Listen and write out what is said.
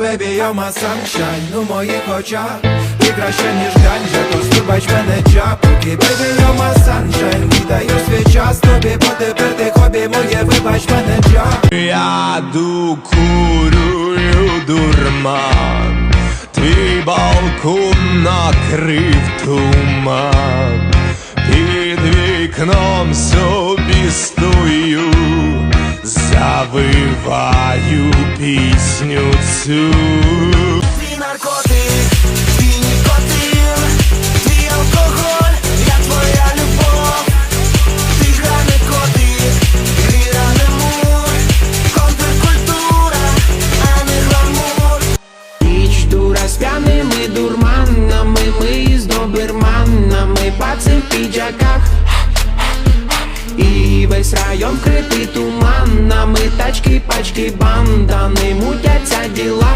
Baby, you're my sunshine. У моїх очах Ти краще, ніж ганджа, то вибач мене чапки Baby, you're my sunshine. Віддаю свій час тобі, бо тепер ти хобі моє, вибач мене чап. Я докурюю дурман, твій балкон накрив туман, під вікном собі стою, завиваю пісню цю. Твій наркотик, твій нікотин, твій алкоголь, я твоя любов, ти гране котик, гране мур, контркультура, а не гламур. Ніч дура з п'яними дурманами, ми з доберманами, паци в піджаках. І весь район вкритий туманами, тачки, пачки, бандани, мутяться діла.